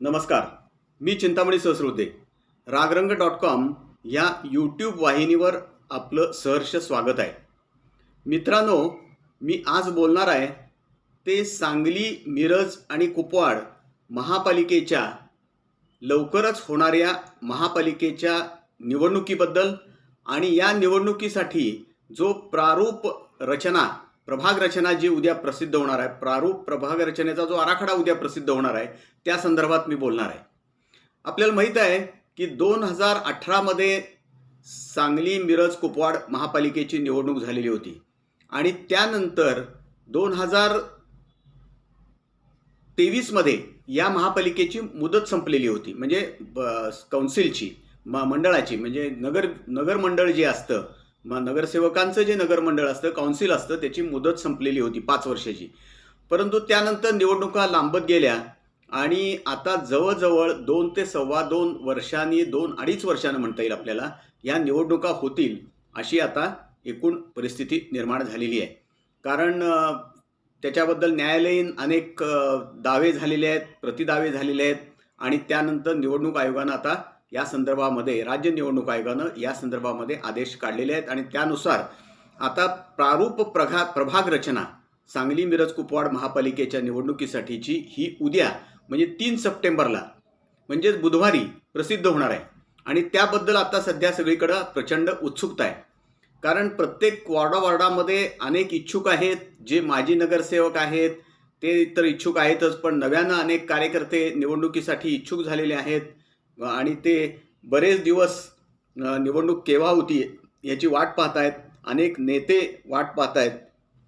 नमस्कार मी Chintamani Sahasrote. Ragrang dot com या यूट्यूब वाहिनीवर आपलं सहर्ष स्वागत आहे. मित्रांनो मी आज बोलणार आहे ते सांगली मिरज आणि कुपवाड महापालिकेच्या लवकरच होणाऱ्या महापालिकेच्या निवडणुकीबद्दल आणि या निवडणुकीसाठी जो प्रारूप रचना प्रभाग रचना जी उद्या प्रसिद्ध होणार आहे प्रारूप प्रभाग रचनेचा जो आराखडा उद्या प्रसिद्ध होणार आहे त्या संदर्भात मी बोलणार आहे. आपल्याला माहीत आहे की दोन हजार अठरामध्ये सांगली मिरज कुपवाड महापालिकेची निवडणूक झालेली होती. आणि त्यानंतर दोन हजार तेवीसमध्ये या महापालिकेची मुदत संपलेली होती. म्हणजे ब- कौन्सिलची म मंडळाची म्हणजे नगर नगर मंडळ जे असतं नगरसेवकांचं जे नगरमंडळ असतं काउन्सिल असतं त्याची मुदत संपलेली होती पाच वर्षाची. परंतु त्यानंतर निवडणुका लांबत गेल्या आणि आता जवळजवळ दोन ते सव्वा दोन वर्षांनी दोन अडीच वर्षानं म्हणता येईल आपल्याला या निवडणुका होतील अशी आता एकूण परिस्थिती निर्माण झालेली आहे. कारण त्याच्याबद्दल न्यायालयीन अनेक दावे झालेले आहेत प्रतिदावे झालेले आहेत आणि त्यानंतर निवडणूक आयोगानं आता या संदर्भामध्ये राज्य निवडणूक आयोगानं या संदर्भामध्ये आदेश काढलेले आहेत आणि त्यानुसार आता प्रारूप प्रघा प्रभाग रचना सांगली मिरज कुपवाड महापालिकेच्या निवडणुकीसाठीची ही उद्या म्हणजे तीन सप्टेंबरला म्हणजेच बुधवारी प्रसिद्ध होणार आहे. आणि त्याबद्दल आता सध्या सगळीकडं प्रचंड उत्सुकता आहे. कारण प्रत्येक वॉर्डा वॉर्डामध्ये अनेक इच्छुक आहेत जे माजी नगरसेवक आहेत ते तर इच्छुक आहेतच पण नव्यानं अनेक कार्यकर्ते निवडणुकीसाठी इच्छुक झालेले आहेत. आणि ते बरेच दिवस निवडणूक केव्हा होती याची वाट पाहत आहेत अनेक नेते वाट पाहत आहेत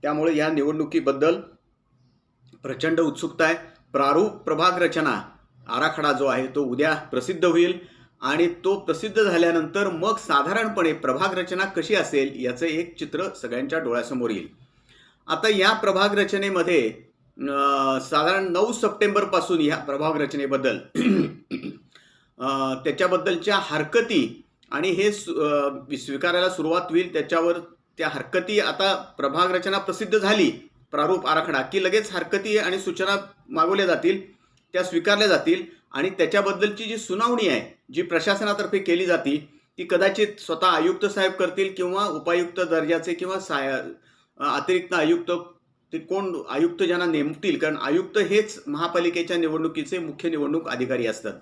त्यामुळे या निवडणुकीबद्दल प्रचंड उत्सुकता आहे प्रारूप प्रभाग रचना आराखडा जो आहे तो उद्या प्रसिद्ध होईल आणि तो प्रसिद्ध झाल्यानंतर मग साधारणपणे प्रभाग रचना कशी असेल याचं एक चित्र सगळ्यांच्या डोळ्यासमोर येईल. आता या प्रभाग रचनेमध्ये साधारण नऊ सप्टेंबरपासून या प्रभाग रचनेबद्दल त्याच्याबद्दलच्या हरकती आणि हे स्वीकारायला सुरुवात होईल त्याच्यावर त्या हरकती आता प्रभाग रचना प्रसिद्ध झाली प्रारूप आराखडा की लगेच हरकती आणि सूचना मागवल्या जातील त्या स्वीकारल्या जातील आणि त्याच्याबद्दलची जी सुनावणी आहे जी प्रशासनातर्फे केली जाती ती कदाचित स्वतः आयुक्त साहेब करतील किंवा उपायुक्त दर्जाचे किंवा साय अतिरिक्त आयुक्त ते कोण आयुक्त ज्यांना नेमतील कारण आयुक्त हेच महापालिकेच्या निवडणुकीचे मुख्य निवडणूक अधिकारी असतात.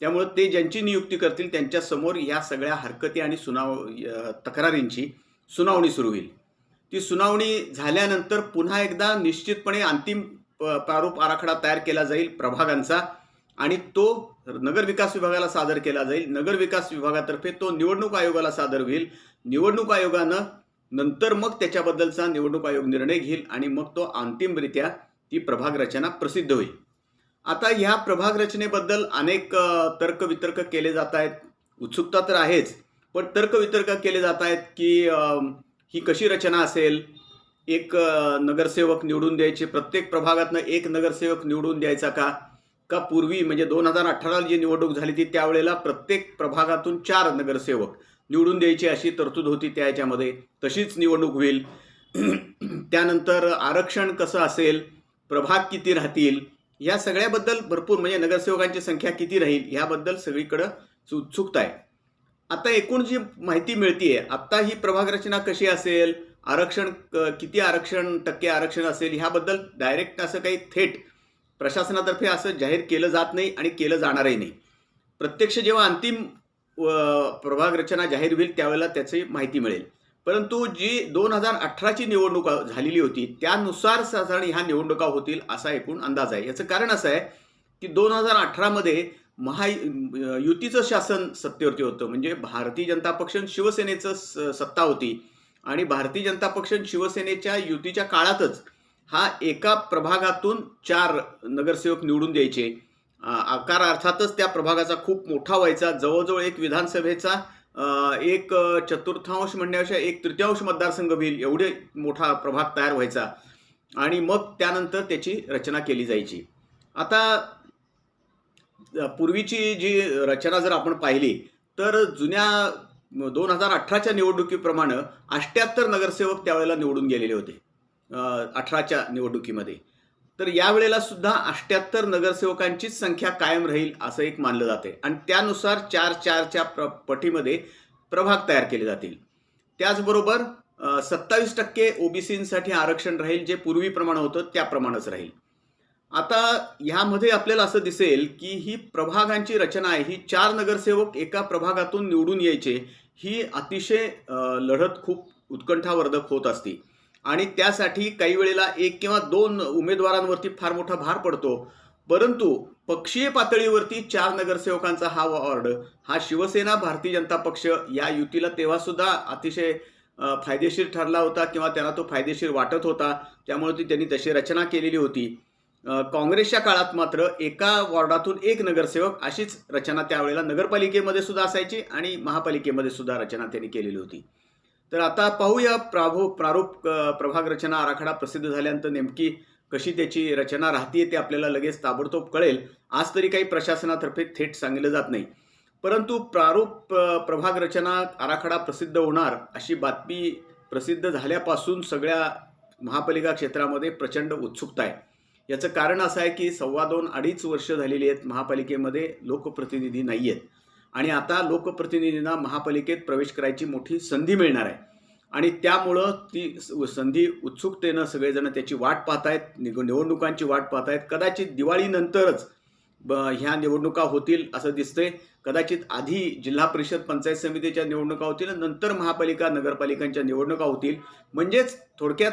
त्यामुळे ते ज्यांची नियुक्ती करतील त्यांच्यासमोर या सगळ्या हरकती आणि सुनाव तक्रारींची सुनावणी सुरू होईल. ती सुनावणी झाल्यानंतर पुन्हा एकदा निश्चितपणे अंतिम प- प्रारूप आराखडा तयार केला जाईल प्रभागांचा आणि तो नगर विकास विभागाला सादर केला जाईल. नगर विकास विभागातर्फे तो निवडणूक आयोगाला सादर होईल. निवडणूक आयोगानं नंतर मग त्याच्याबद्दलचा निवडणूक आयोग निर्णय घेईल आणि मग तो अंतिमरित्या ती प्रभाग रचना प्रसिद्ध होईल. आता ह्या प्रभाग रचनेबद्दल अनेक तर्क तर्कवितर्क केले जात आहेत. उत्सुकता तर आहेच पण तर्कवितर्क केले जात आहेत की ही कशी रचना असेल? एक नगरसेवक निवडून द्यायचे प्रत्येक प्रभागातनं एक नगरसेवक निवडून द्यायचा का? का पूर्वी म्हणजे दोन हजार अठराला जी निवडणूक झाली ती त्यावेळेला प्रत्येक प्रभागातून चार नगरसेवक निवडून द्यायची अशी तरतूद होती त्या याच्यामध्ये. तशीच निवडणूक होईल. त्यानंतर आरक्षण कसं असेल? प्रभाग किती राहतील? या सगळ्याबद्दल भरपूर म्हणजे नगरसेवकांची संख्या किती राहील याबद्दल सगळीकडं उत्सुकता आहे. आता एकूण जी माहिती मिळतीये आत्ता ही प्रभाग रचना कशी असेल आरक्षण किती आरक्षण टक्के आरक्षण असेल ह्याबद्दल डायरेक्ट असं काही थेट प्रशासनातर्फे असं जाहीर केलं जात नाही आणि केलं जाणारही नाही. प्रत्यक्ष जेव्हा अंतिम प्रभाग रचना जाहीर होईल त्यावेळेला त्याची माहिती मिळेल. परंतु जी दोन हजार अठराची निवडणूक झालेली होती त्यानुसार साधारण ह्या निवडणुका होतील असा एकूण अंदाज आहे. याचं कारण असं आहे की दोन हजार अठरामध्ये महा युतीचं शासन सत्तेवरती होतं. म्हणजे भारतीय जनता पक्ष शिवसेनेचं स- सत्ता होती. आणि भारतीय जनता पक्ष शिवसेनेच्या युतीच्या काळातच हा एका प्रभागातून चार नगरसेवक निवडून द्यायचे. आकार अर्थातच त्या प्रभागाचा खूप मोठा व्हायचा. जवळजवळ एक विधानसभेचा एक चतुर्थांश म्हणण्यापेक्षा एक तृतीयांश मतदारसंघ होईल एवढे मोठा प्रभाग तयार व्हायचा. आणि मग त्यानंतर त्याची रचना केली जायची. आता पूर्वीची जी रचना जर आपण पाहिली तर जुन्या दोन हजार अठराच्या निवडणुकीप्रमाणे अष्ट्याहत्तर नगरसेवक त्यावेळेला निवडून गेलेले होते. अठराच्या निवडणुकीमध्ये. तर यावेळेला सुद्धा अष्ट्याहत्तर नगरसेवकांचीच संख्या कायम राहील असं एक मानलं जाते. आणि त्यानुसार चार चारच्या प्र पटीमध्ये प्रभाग तयार केले जातील. त्याचबरोबर सत्तावीस टक्के ओबीसीसाठी आरक्षण राहील जे पूर्वीप्रमाणे होतं त्याप्रमाणेच राहील. आता ह्यामध्ये आपल्याला असं दिसेल की ही प्रभागांची रचना आहे. ही चार नगरसेवक एका प्रभागातून निवडून यायचे. ही अतिशय लढत खूप उत्कंठावर्धक होत असते. आणि त्यासाठी काही वेळेला एक किंवा दोन उमेदवारांवरती फार मोठा भार पडतो. परंतु पक्षीय पातळीवरती चार नगरसेवकांचा हा वॉर्ड हा शिवसेना भारतीय जनता पक्ष या युतीला तेव्हा सुद्धा अतिशय फायदेशीर ठरला होता किंवा त्यांना तो फायदेशीर वाटत होता. त्यामुळे ती त्यांनी तशी रचना केलेली होती. काँग्रेसच्या काळात मात्र एका वॉर्डातून एक नगरसेवक अशीच रचना त्यावेळेला नगरपालिकेमध्ये सुद्धा असायची आणि महापालिकेमध्ये सुद्धा रचना त्यांनी केलेली होती. तर आता पाहूया प्राभो प्रारूप प्रभाग रचना आराखडा प्रसिद्ध झाल्यानंतर नेमकी कशी त्याची रचना राहतीये ते आपल्याला लगेच ताबडतोब कळेल. आज तरी काही प्रशासनातर्फे थेट सांगितलं जात नाही. परंतु प्रारूप प्रभाग रचना आराखडा प्रसिद्ध होणार अशी बातमी प्रसिद्ध झाल्यापासून सगळ्या महापालिका क्षेत्रामध्ये प्रचंड उत्सुकता आहे. याचं कारण असं आहे की सव्वा दोन अडीच वर्ष झालेली आहेत महापालिकेमध्ये लोकप्रतिनिधी नाही आहेत आणि आता लोकप्रतिनिधींना महापालिकेत प्रवेश करायची मोठी संधी मिळणार आहे. आणि त्यामुळं ती स- संधी उत्सुकतेनं सगळेजण त्याची वाट पाहतायत निग निवडणुकांची वाट पाहतायत. कदाचित दिवाळीनंतरच ब ह्या निवडणुका होतील असं दिसतंय. कदाचित आधी जिल्हा परिषद पंचायत समितीच्या निवडणुका होतील नंतर महापालिका नगरपालिकांच्या निवडणुका होतील. म्हणजेच थोडक्यात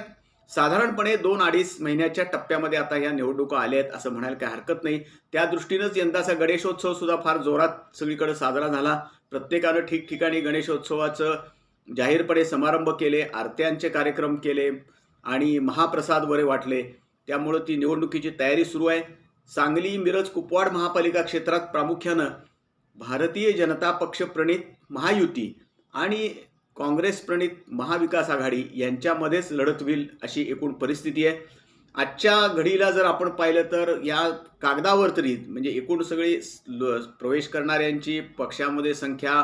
साधारणपणे दोन अडीच महिन्याच्या टप्प्यामध्ये आता या निवडणुका आल्या आहेत असं म्हणायला काही हरकत नाही. त्या दृष्टीनंच यंदाचा गणेशोत्सव सुद्धा फार जोरात सगळीकडे साजरा झाला. प्रत्येकानं ठिकठिकाणी गणेशोत्सवाचं जाहीरपणे समारंभ केले आरत्यांचे कार्यक्रम केले आणि महाप्रसाद वरे वाटले. त्यामुळं ती निवडणुकीची तयारी सुरू आहे. सांगली मिरज कुपवाड महापालिका क्षेत्रात प्रामुख्यानं भारतीय जनता पक्ष प्रणित महायुती आणि काँग्रेस प्रणित महाविकास आघाडी यांच्यामध्येच लढत होईल अशी एकूण परिस्थिती आहे. आजच्या घडीला जर आपण पाहिलं तर या कागदावर तरी म्हणजे एकूण सगळी ल- प्रवेश करणाऱ्यांची पक्षामध्ये संख्या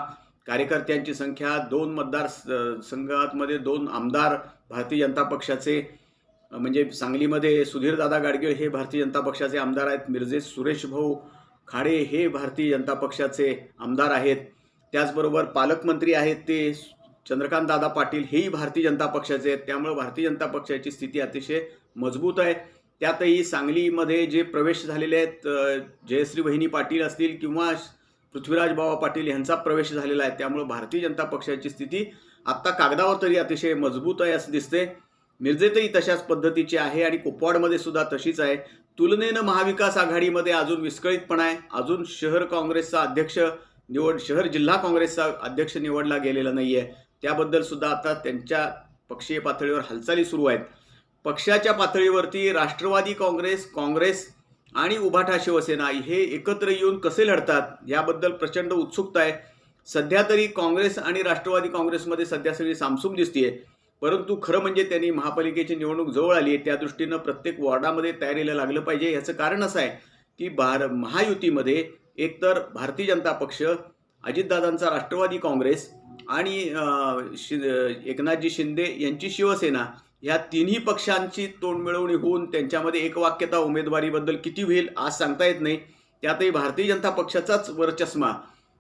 कार्यकर्त्यांची संख्या दोन मतदार स- दोन आमदार भारतीय जनता पक्षाचे म्हणजे सांगलीमध्ये सुधीरदादा गाडगीळ हे भारतीय जनता पक्षाचे आमदार आहेत मिरजे सुरेश भाऊ खाडे हे भारतीय जनता पक्षाचे आमदार आहेत. त्याचबरोबर पालकमंत्री आहेत ते चंद्रकांत दादा पाटील हेही भारतीय जनता पक्षाचे आहेत. त्यामुळे भारतीय जनता पक्षाची स्थिती अतिशय मजबूत आहे. त्यातही सांगलीमध्ये जे प्रवेश झालेले आहेत जयश्री वहिनी पाटील असतील किंवा पृथ्वीराज बाबा पाटील यांचा प्रवेश झालेला आहे त्यामुळे भारतीय जनता पक्षाची स्थिती आत्ता कागदावर तरी अतिशय मजबूत आहे असं दिसते मिरजेतही तशाच पद्धतीची आहे आणि कुपवाडमध्ये सुद्धा तशीच आहे. तुलनेनं महाविकास आघाडीमध्ये अजून विस्कळीतपणा आहे. अजून शहर काँग्रेसचा अध्यक्ष निवड शहर जिल्हा काँग्रेसचा अध्यक्ष निवडला गेलेला नाही आहे त्याबद्दल सुद्धा आता त्यांच्या पक्षीय पातळीवर हालचाली सुरू आहेत. पक्षाच्या पातळीवरती राष्ट्रवादी काँग्रेस काँग्रेस आणि उभाठा शिवसेना हे एकत्र येऊन कसे लढतात याबद्दल प्रचंड उत्सुकता आहे. सध्या तरी काँग्रेस आणि राष्ट्रवादी काँग्रेसमध्ये सध्या सगळी सामसूम दिसतीये. परंतु खरं म्हणजे त्यांनी महापालिकेची निवडणूक जवळ आली आहे. त्या दृष्टीनं प्रत्येक वॉर्डामध्ये तयारीला लागलं पाहिजे. याचं कारण असं आहे की भार महायुतीमध्ये एकतर भारतीय जनता पक्ष अजितदादांचा राष्ट्रवादी काँग्रेस आणि शि एकनाथजी शिंदे यांची शिवसेना ह्या तिन्ही पक्षांची तोंड मिळवणी होऊन त्यांच्यामध्ये एकवाक्यता उमेदवारीबद्दल किती होईल आज सांगता येत नाही. त्यातही भारतीय जनता पक्षाचाच वरचष्मा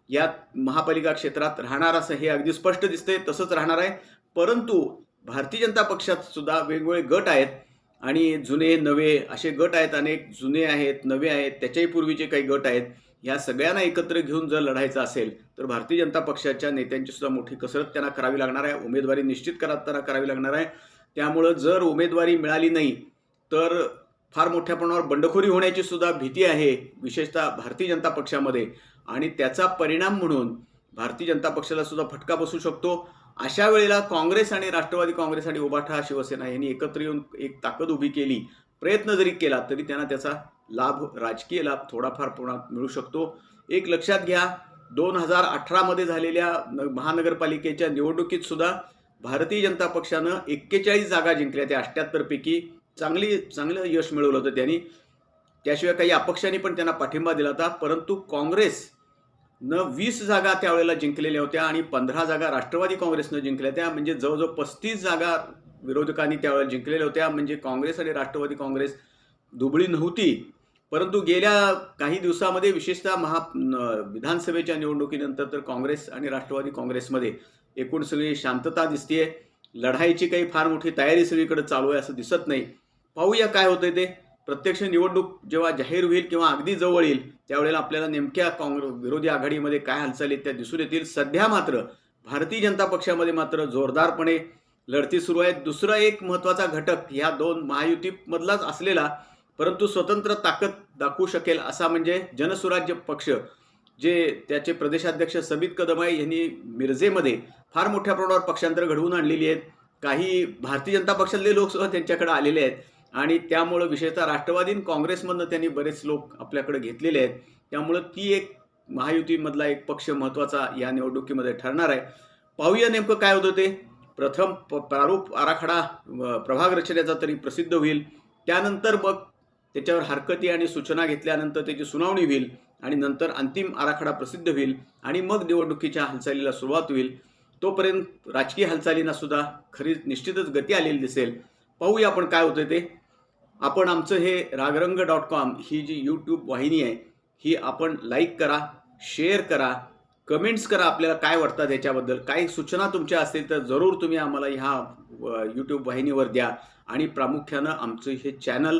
या महापालिका क्षेत्रात राहणार असं हे अगदी स्पष्ट दिसतंय तसंच राहणार आहे. परंतु भारतीय जनता पक्षात सुद्धा वेगवेगळे गट आहेत आणि जुने नवे असे गट आहेत अनेक जुने आहेत नवे आहेत त्याच्याही पूर्वीचे काही गट आहेत. ह्या सगळ्यांना एकत्र घेऊन जर लढायचं असेल तर भारतीय जनता पक्षाच्या नेत्यांची सुद्धा मोठी कसरत त्यांना करावी लागणार आहे. उमेदवारी निश्चित करताना करावी लागणार आहे. त्यामुळं जर उमेदवारी मिळाली नाही तर फार मोठ्या प्रमाणावर बंडखोरी होण्याची सुद्धा भीती आहे विशेषतः भारतीय जनता पक्षामध्ये. आणि त्याचा परिणाम म्हणून भारतीय जनता पक्षाला सुद्धा फटका बसू शकतो. अशा वेळेला काँग्रेस आणि राष्ट्रवादी काँग्रेस आणि उभाठा शिवसेना यांनी एकत्र येऊन एक ताकद उभी केली प्रयत्न जरी केला तरी त्यांना त्याचा लाभ राजकीय लाभ थोडाफार प्रमाणात मिळू शकतो. एक लक्षात घ्या दोन हजार अठरामध्ये झालेल्या न- महानगरपालिकेच्या निवडणुकीत सुद्धा भारतीय जनता पक्षानं एक्केचाळीस जागा जिंकल्या. त्या अठ्ठ्याहत्तरपैकी चांगली चांगलं यश मिळवलं होतं त्यांनी. त्याशिवाय काही अपक्षांनी पण त्यांना पाठिंबा दिला होता. परंतु काँग्रेस न वीस जागा त्यावेळेला जिंकलेल्या होत्या आणि पंधरा जागा राष्ट्रवादी काँग्रेसनं जिंकल्या त्या. म्हणजे जवळजवळ पस्तीस जागा विरोधकांनी त्यावेळेला जिंकलेल्या होत्या. म्हणजे काँग्रेस आणि राष्ट्रवादी काँग्रेस दुबळी नव्हती. परंतु गेल्या काही दिवसामध्ये विशेषतः महा विधानसभेच्या निवडणुकीनंतर तर काँग्रेस आणि राष्ट्रवादी काँग्रेसमध्ये एकूण सगळी शांतता दिसतीये. लढाईची काही फार मोठी तयारी सगळीकडे चालू आहे असं दिसत नाही. पाहूया काय होतंय ते. प्रत्यक्ष निवडणूक जेव्हा जाहीर होईल किंवा अगदी जवळ येईल त्यावेळेला आपल्याला नेमक्या काँग्रेस विरोधी आघाडीमध्ये काय हालचाली त्या दिसून येतील. सध्या मात्र भारतीय जनता पक्षामध्ये मात्र जोरदारपणे लढती सुरू आहेत. दुसरा एक महत्त्वाचा घटक ह्या दोन महायुतीमधलाच असलेला परंतु स्वतंत्र ताकद दाखवू शकेल असा म्हणजे जनसुराज्य पक्ष जे त्याचे प्रदेशाध्यक्ष सबित कदमाई यांनी मिरजेमध्ये फार मोठ्या प्रमाणावर पक्षांतर घडवून आणलेली आहेत. काही भारतीय जनता पक्षातले लोक सुद्धा त्यांच्याकडे आलेले आहेत. आणि त्यामुळं विशेषतः राष्ट्रवादी काँग्रेसमधनं त्यांनी बरेच लोक आपल्याकडे घेतलेले आहेत. त्यामुळं ती एक महायुतीमधला एक पक्ष महत्त्वाचा या निवडणुकीमध्ये ठरणार आहे. पाहूया नेमकं काय होतं ते. प्रथम प प्रारूप आराखडा प्रभाग रचनेचा तरी प्रसिद्ध होईल. त्यानंतर मग त्याच्यावर हरकती आणि सूचना घेतल्यानंतर त्याची सुनावणी होईल आणि नंतर अंतिम आराखडा प्रसिद्ध होईल आणि मग निवडणुकीच्या हालचालीला सुरुवात होईल. तोपर्यंत राजकीय हालचालींना सुद्धा खरी निश्चितच गती आलेली दिसेल. पाहूया आपण काय होतं ते. आपण आमचं हे रागरंग डॉट कॉम ही जी यूट्यूब वाहिनी आहे ही आपण लाईक करा शेअर करा कमेंट्स करा आपल्याला काय वाटतात याच्याबद्दल काही सूचना तुमच्या असतील तर जरूर तुम्ही आम्हाला ह्या यूट्यूब वाहिनीवर द्या आणि प्रामुख्यानं आमचं हे चॅनल